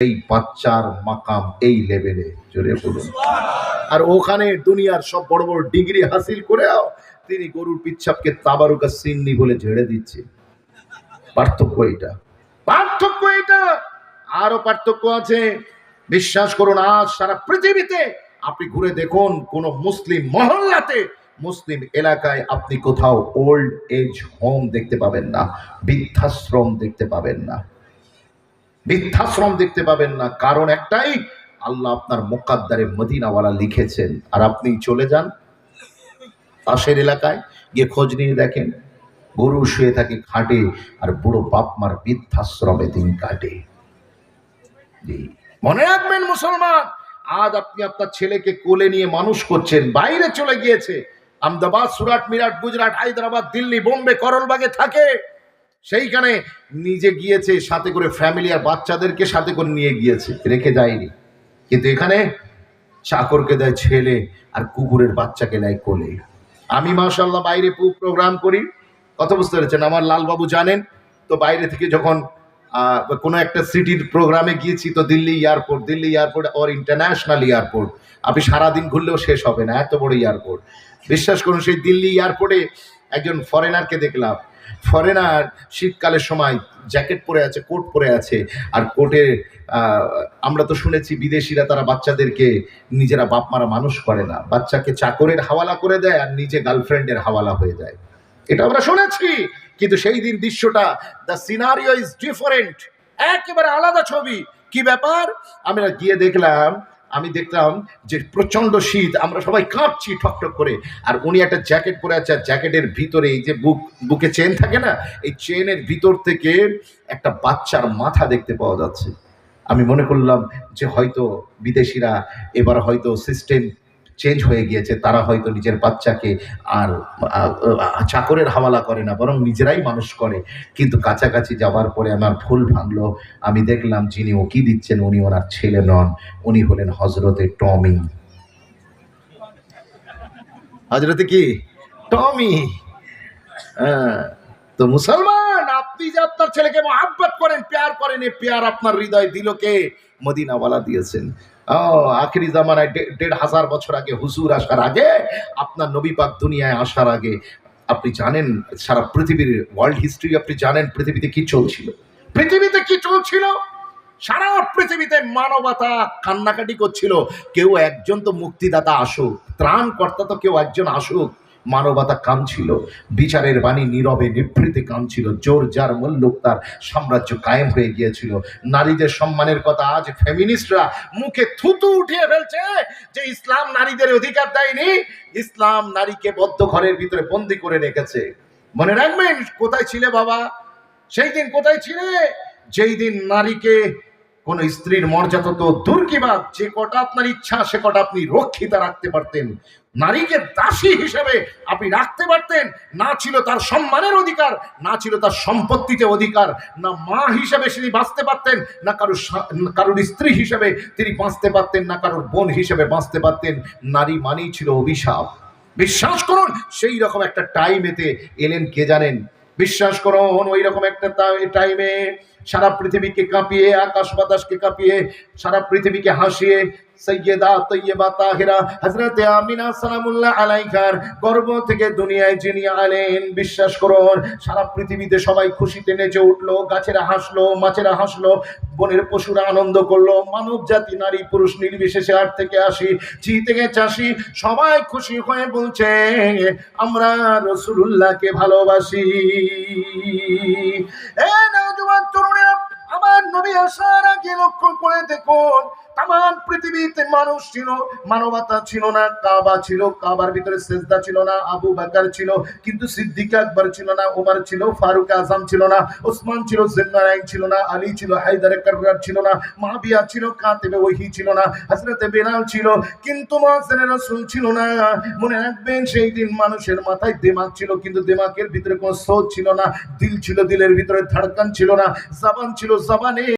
এই বাচ্চার মাকাম এই লেভেলে, জোরে বলুন। আর ওখানে দুনিয়ার সব বড় বড় ডিগ্রি হাসিল করেও তিনি গরুর পিচ্ছাপকে তাবারুকা সিন্নি বলে ঝেড়ে দিচ্ছে। পার্থক্য এটা পার্থক্য এটা আরও পার্থক্য আছে। বিশ্বাস করুন, আজ সারা পৃথিবীতে আপনি ঘুরে দেখুন, কোন মুসলিম মহল্লাতে মুসলিম এলাকায় আপনি কোথাও ওল্ড এজ হোম দেখতে পাবেন না, বৃদ্ধাশ্রম দেখতে পাবেন না। বৃদ্ধাশ্রম দেখতে পাবেন না। কারণ একটাই, আল্লাহ আপনার মোকাদ্দারে মদিনাওয়ালা লিখেছেন। আর আপনি চলে যান পাশের এলাকায়, গিয়ে খোঁজ নিয়ে দেখেন। গরু শুয়ে থাকে খাটে আর বুড়ো বাপ মার বৃদ্ধাশ্রমে দিন কাটে। মনে রাখবেন মুসলমান, আজ আপনি আপনার ছেলেকে কোলে নিয়ে মানুষ করছেন, বাইরে চলে গিয়েছে। আমদাবাদ, সুরাট, মিরাট, গুজরাট, হায়দ্রাবাদ, দিল্লি, বোম্বে করলবাগে থাকে। সেইখানে নিজে গিয়েছে, সাথে করে ফ্যামিলি আর বাচ্চাদেরকে সাথে করে নিয়ে গিয়েছে। রেখে যায়নি। কিন্তু এখানে চাকরকে দেয় ছেলে আর কুকুরের বাচ্চাকে নেয় কোলে। আমি মাশাল্লাহ বাইরে প্রোগ্রাম করি। কথা বুঝতে পেরেছেন? আমার লালবাবু জানেন। তো বাইরে থেকে যখন কোনো একটা সিটির প্রোগ্রামে গিয়েছি, তো দিল্লি এয়ারপোর্ট দিল্লি এয়ারপোর্ট ওর ইন্টারন্যাশনাল এয়ারপোর্ট আপনি সারাদিন ঘুরলেও শেষ হবে না, এত বড় এয়ারপোর্ট বিশ্বাস করুন, সেই দিল্লি এয়ারপোর্টে একজন ফরেনারকে দেখলাম। ফরেনার শীতকালের সময় জ্যাকেট পরে আছে, কোট পরে আছে। আর কোটে আমরা তো শুনেছি বিদেশিরা তারা বাচ্চাদেরকে নিজেরা বাপ মারা মানুষ করে না। বাচ্চাকে চাকরের হাওয়ালা করে দেয় আর নিজে গার্লফ্রেন্ডের হাওয়ালা হয়ে যায়। এটা আমরা শুনেছি, কিন্তু সেই দিন দৃশ্যটা দ্য সিনারিও ইজ ডিফারেন্ট একেবারে আলাদা ছবি। কি ব্যাপার? আমরা গিয়ে দেখলাম আমি দেখলাম যে প্রচণ্ড শীত, আমরা সবাই কাঁপছি ঠকঠক করে। আর উনি একটা জ্যাকেট পরে আছে, আর জ্যাকেটের ভিতরে এই যে বুক, বুকে চেন থাকে না, এই চেনের ভিতর থেকে একটা বাচ্চার মাথা দেখতে পাওয়া যাচ্ছে। আমি মনে করলাম যে হয়তো বিদেশিরা এবার হয়তো সিস্টেম চেঞ্জ হয়ে গিয়েছে, তারা হয়তো নিজের বাচ্চাকে আর চাকরের হাওয়ালা করে না, বরং নিজেরাই মানুষ করে। কিন্তু কাছাকাছি যাওয়ার পরে আমার ফুল ভাঙলো। আমি দেখলাম যিনি ওকি দিচ্ছেন, উনি ওনার ছেলে নন, উনি হলেন হজরতে টমি। হজরতে কি? টমি। হ্যাঁ তো মুসলমান? আপনি যে আপনার ছেলেকে মহাব্বত করেন, প্যার করেন, এ প্যার আপনার হৃদয় দিল কে? মদিনাওয়ালা দিয়েছেন। জামানায় দেড় হাজার বছর আগে হুজুর আসার আগে, আপনার নবী পাক দুনিয়ায় আসার আগে, আপনি জানেন, সারা পৃথিবীর ওয়ার্ল্ড হিস্ট্রি আপনি জানেন পৃথিবীতে কি চলছিল। পৃথিবীতে কি চলছিল? সারা পৃথিবীতে মানবতা কান্নাকাটি করছিল। কেউ একজন তো মুক্তিদাতা আসুক, ত্রাণকর্তা তো কেউ একজন আসুক। মানবতা কাঁদছিল, বিচারের বাণী নীরবে নিভৃতে কাঁদছিল, জোর যার মল্লুক তার সাম্রাজ্য কায়েম হয়ে গিয়েছিল। নারীদের সম্মানের কথা আজ ফেমিনিস্টরা মুখে থুতু উঠিয়ে ফেলছে যে ইসলাম নারীদের অধিকার দেয়নি, ইসলাম নারীকে বদ্ধ ঘরের ভিতরে বন্দি করে রেখেছে। মনে রাখবেন, কোথায় ছিলে বাবা? সেই দিন কোথায় ছিলে? যেই দিন নারীকে কোন স্ত্রীর মর্যাদা তো দূর কি বাদ? যে কটা আপনার ইচ্ছা, সে কটা আপনি রক্ষিতা রাখতে পারতেন। নারীকে দাসী হিসেবে আপনি রাখতে পারতেন। না ছিল তার সম্মানের অধিকার, না ছিল তার সম্পত্তিতে অধিকার, না মা হিসেবে তিনি বাঁচতে পারতেন, না কারোর কারোর স্ত্রী হিসেবে তিনি বাঁচতে পারতেন, না কারোর বোন হিসেবে বাঁচতে পারতেন। নারী মানেই ছিল অভিশাপ। বিশ্বাস করুন, সেই রকম একটা টাইমেতে এলেন কে জানেন? বিশ্বাস করুন ওই রকম একটা টাইমে সারা পৃথিবীকে কাঁপিয়ে, আকাশ বাতাসকে কাঁপিয়ে, সারা পৃথিবীকে হাসিয়ে সৈয়দা তৈয়বা তাহিরা হজরতে আমিনা সালামুল্লাহ আলাইকার গর্ব থেকে দুনিয়ায় যিনি আলেন, বিশ্বাস করুন, সারা পৃথিবীতে সবাই খুশিতে নেচে উঠল, গাছেরা হাসলো, মাছেরা হাসলো, বনের পশুরা আনন্দ করল মানব জাতি নারী, পুরুষ নির্বিশেষে আট থেকে আসি চি থেকে চাষি সবাই খুশি হয়ে বলছে, আমরা রসুল্লাহকে ভালোবাসি। এ নবী লক্ষ্য করে দেখুন পৃথিবীতে মানুষ ছিল, মানবতা ছিল না, কাবা ছিল, কাবার ভিতরে সেজদা ছিল না, আবু বাকার ছিল, কিন্তু সিদ্দিক আকবর ছিল না, উমর ছিল, ফারুক আজম ছিল না ওসমান ছিল ছিল না, আলী ছিল, হায়দার ছিল না মাবিয়া ছিল, কাতেবে ওহি ছিল না বেলাল ছিল, কিন্তু মহাসেনের রসুল ছিল না। মনে রাখবেন, সেই দিন মানুষের মাথায় দেমাগ ছিল, কিন্তু দেমাগের ভিতরে কোনো স্রোত ছিল না, দিল ছিল, দিলের ভিতরে ধড়কান ছিল না, জবান ছিল, জবানে